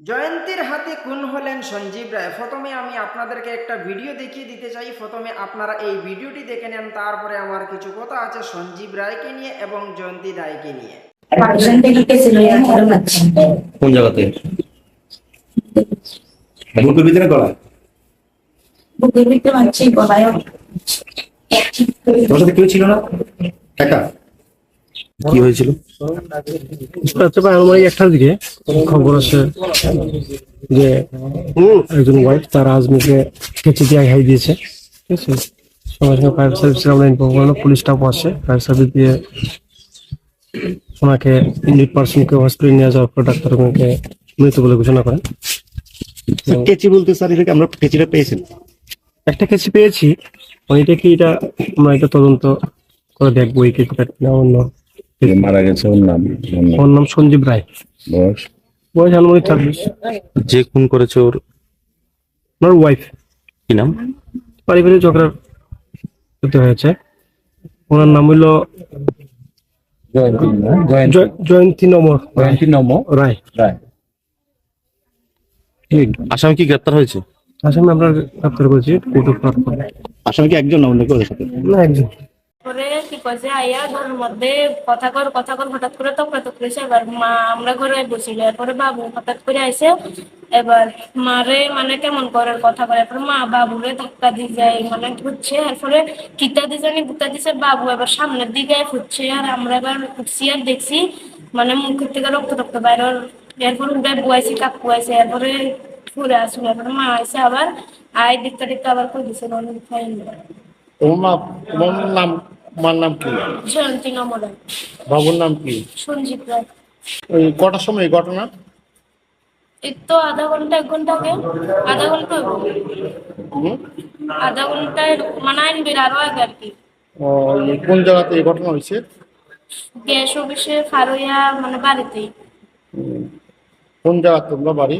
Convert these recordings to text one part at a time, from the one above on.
জয়ন্তীর হাতে খুন হলেন সঞ্জীব রায়। প্রথমে আমি আপনাদেরকে একটা ভিডিও দেখিয়ে দিতে চাই। প্রথমে আপনারা এই ভিডিওটি দেখে নেন তারপরে আমার কিছু কথা আছে সঞ্জীব রায়কে নিয়ে এবং জয়ন্তী রায়কে নিয়ে। কোন জায়গাতে? বুকের ভিতরে গলা বুকের ভিতরে মারছি গলায় সাথে কেউ ছিল না? একা? কি হয়েছিল? রাত্রে একটার দিকে খবর আছে যে একজন ওয়াইফ তার আজমিকে কেচি দিয়ে হাই দিয়েছে। ঠিক আছে? সঙ্গে সঙ্গে ফায়ার সার্ভিসের আমরা ইনফর্ম করলাম পুলিশ স্টাফ আসে ফায়ার সার্ভিস দিয়ে ওনাকে ইন্ডিট পার্সনকে হসপিটালে নিয়ে যাওয়ার পর ডাক্তার ওনাকে মৃত বলে ঘোষণা করেন। কেচি বলতে স্যার এটাকে আমরা কেচিটা পেয়েছেন? একটা কেচি পেয়েছি এটা কি এটা আমরা এটা তদন্ত করে দেখব এই কেচিটা না অন্য মারা গেছে ওর নাম ওর নাম, সঞ্জীব রায়। বয়স? বয়স আনুমানিক ছাব্বিশ। যে খুন করেছে ওর? ওনার ওয়াইফ কি নাম? পারিবারিক ঝগড়ার হতে হয়েছে। ওনার নাম হইল জয়ন্তী না? জয়ন্তী। জয়- জয়ন্তী নমর জয়ন্তী নম রায়। রায়। আসামি কি গ্রেপ্তার হয়েছে? আসামি আমরা গ্রেপ্তার করেছি। আসামি কি একজন না অন্য কেউ সাথে? না একজন। করে কি মধ্যে কথা কর কথা কর, হঠাৎ করে তকরা তকরেছে এবার মা আমরা ঘরে বসিল এরপরে বাবু হঠাৎ করে এবার মারে মানে কেমন করে কথা মা বাবুরে ধাক্কা দিয়ে যায় মানে ঘুরছে। এরপরে কিতা দিয়ে জানি গুতা দিছে বাবু এবার সামনের দিকে ফুটছে আর আমরা এবার উঠছি আর দেখছি মানে মুখের থেকে রক্ত রক্ত বাইর এরপরে উঠে বুয়াইছে আইছে। এরপরে ঘুরে আসলো। এরপরে মা আইছে আবার, আয়, দেখতে দিকটা আবার কই দিছে তোমার নাম তোমার নাম কি? বাবুর নাম কি? সঞ্জীব রায়। ওই কটার সময় এই ঘটনা? এই তো আধা ঘণ্টা এক ঘণ্টা আগে। আধা ঘণ্টা হুম? আধা ঘণ্টা এরকম- মানে আইন বের আরও আগে আর কি। ও, কোন জায়গাতে এই ঘটনা হয়েছে? গ্যাস অফিসে ফারইয়া মানে বাড়িতেই। কোন জায়গা তোমরা বাড়ি?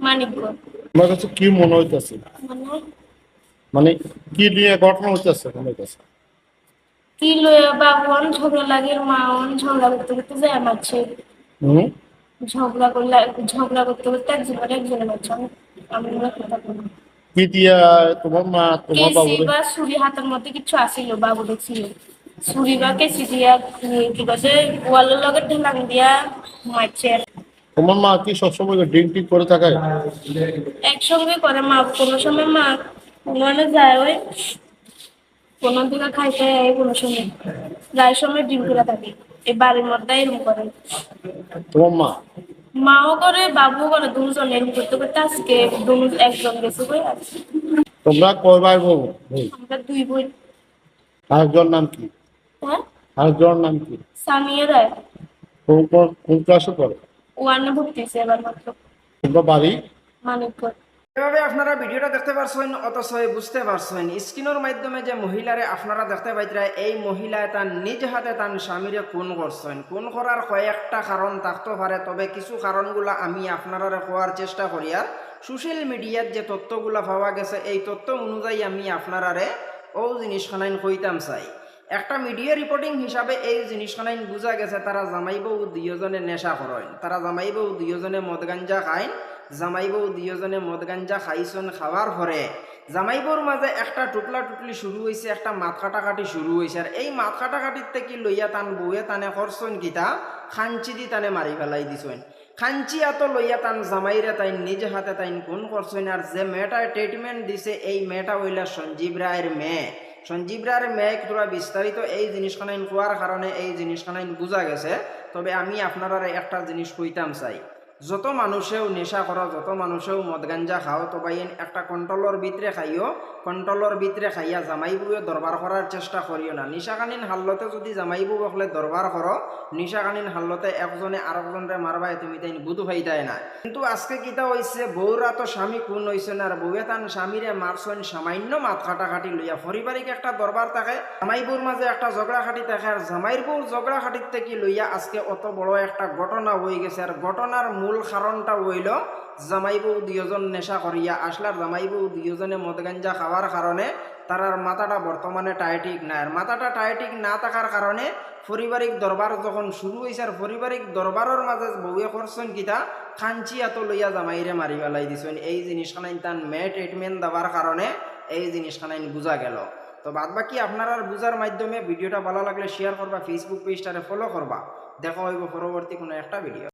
মানিকগঞ্জ। তোমার কাছে কি মনে হইতেছে? মানে মানে কি নিয়ে ঘটনা হইতেছে তোমার কাছে কি লইয়া বাবু অন ঝগড়া লাগে মা অন ঝগড়া করতে করতে যায় মারছে ঝগড়া করলে ঝগড়া করতে করতে একজনের একজনে মারছে আমি কথা বলি কি দিয়া তোমার মা তোমার বাবুরে? বা ছুরি হাতের মধ্যে কিছু আসিল বাবু দেখছিল। ছুরি বা কেসি দিয়া কি কাছে ওয়ালের লগে ঢেলাং দিয়া মারছে। তোমার মা কি সবসময় ড্রিঙ্ক করে থাকে? একসঙ্গে করে মা কোনো সময় মা কোনো যায় ওই কোনো দিকে খাইতে যায় কোনো সময় প্রায় সময় ডিম করে থাকে। এই বাড়ির মধ্যে এরকম করে। তোমার মা? মাও করে বাবুও করে দুজন এরকম করতে করতে আজকে দুজন একজন গেছে বই আছে তোমরা কয় ভাই বোন? আমরা দুই বই আরেকজন নাম কি? হ্যাঁ? আরেকজনের নাম কি? সামিয়া রায়। কোন কোন ক্লাসে পড়ে? ওয়ানে ভর্তি হয়েছে এবার মাত্র। তোমরা বাড়ি? মানিকগঞ্জ এভাবে আপনারা ভিডিওটা দেখতে পারছেন, অথচ বুঝতে পারছেন। স্ক্রিনের মাধ্যমে যে মহিলারে আপনারা দেখতে পাইতরা, এই মহিলায় তার নিজ হাতে তার স্বামীরে খুন করছেন। খুন করার কয়েকটা কারণ থাকতে পারে, তবে কিছু কারণগুলা আমি আপনারা কোয়ার চেষ্টা করি। আর সোশ্যাল মিডিয়ার যে তথ্যগুলা পাওয়া গেছে, এই তথ্য অনুযায়ী আমি আপনারারে ও জিনিসখানাইন কইতাম চাই। একটা মিডিয়া রিপোর্টিং হিসাবে এই জিনিসখানাইন বুঝা গেছে, তারা জামাইবউ দুইজনে নেশা করেন, তারা জামাইবউ দুইজনে মদ গাঞ্জা খায় জামাইবউ দুইজনে মদ গাঞ্জা খাইছন খাওয়ার পরে জামাইবউর মাঝে একটা টুকলা টুকলি শুরু হয়েছে একটা মাত কাটাকাটি শুরু হয়েছে আর এই মাত কাটাকাটির থেকে লইয়া টান বউয়ে টানে করছন কিতা, খাঞ্চি দি টানে মারি ফেলাই দিছন খাঞ্চি এত লইয়া টান জামাইরে তাই নিজ হাতে তাই কোন করছন আর যে মেয়েটা ট্রিটমেন্ট দিছে, এই মেয়েটা হইলা সঞ্জীব রায়ের মেয়ে। সঞ্জীব রায়ের মেয়ে তোরা বিস্তারিত এই জিনিসখানাইন কোয়ার কারণে এই জিনিসখানাইন বোঝা গেছে। তবে আমি আপনারা একটা জিনিস কইতাম চাই। যত মানুষেও নেশা করো যত মানুষেও মদ গাঞ্জা খাও তো বাইন একটা কন্ট্রোলর ভিতরে খাইও কন্ট্রোলর ভিতরে খাইয়া জামাইবুয়ে দরবার করার চেষ্টা করিও না। নিশাকালীন হাল্লতে যদি জামাইবু বকলে দরবার করো নিশাকালীন হাল্লতে একজনে আরেকজনরে মারবাই তুমি তাই বুধ হইতাই না। কিন্তু আজকে কিতা হইছে বউরা তো স্বামী কোন হইছে না আর বউয়ে তান স্বামীরে মারছেন সামান্য মাত কাটাকাটি লইয়া পারিবারিক একটা দরবার থাকে জামাইবুর মাঝে একটা ঝগড়া খাটি থাকে আর জামাইর বউর ঝগড়া খাটির থেকে লইয়া আজকে অত বড় একটা ঘটনা হয়ে গেছে আর ঘটনার মূল কারণটা হইল জামাইবউ দুইজন নেশা করিয়া আসলার জামাইবউ দুইজনে মদ গাঞ্জা খাওয়ার কারণে তারার মাথাটা বর্তমানে টাইটিক নাই। আর মাথাটা টাইটিক না থাকার কারণে পারিবারিক দরবার যখন শুরু হয়েছে আর পারিবারিক দরবারের মাঝে বউয়ে করছেন কিতা, খাঞ্চি এত লইয়া জামাইরে মারি পেলাই দিছেন। এই জিনিসখানাইন তান মে ট্রিটমেন্ট দেওয়ার কারণে এই জিনিসখানাইন বোঝা গেল। তো বাদ বাকি আপনার বুঝার মাধ্যমে ভিডিওটা ভালো লাগলে শেয়ার করবা ফেসবুক পেজটারে ফলো করবা দেখা হইব পরবর্তী কোনো একটা ভিডিও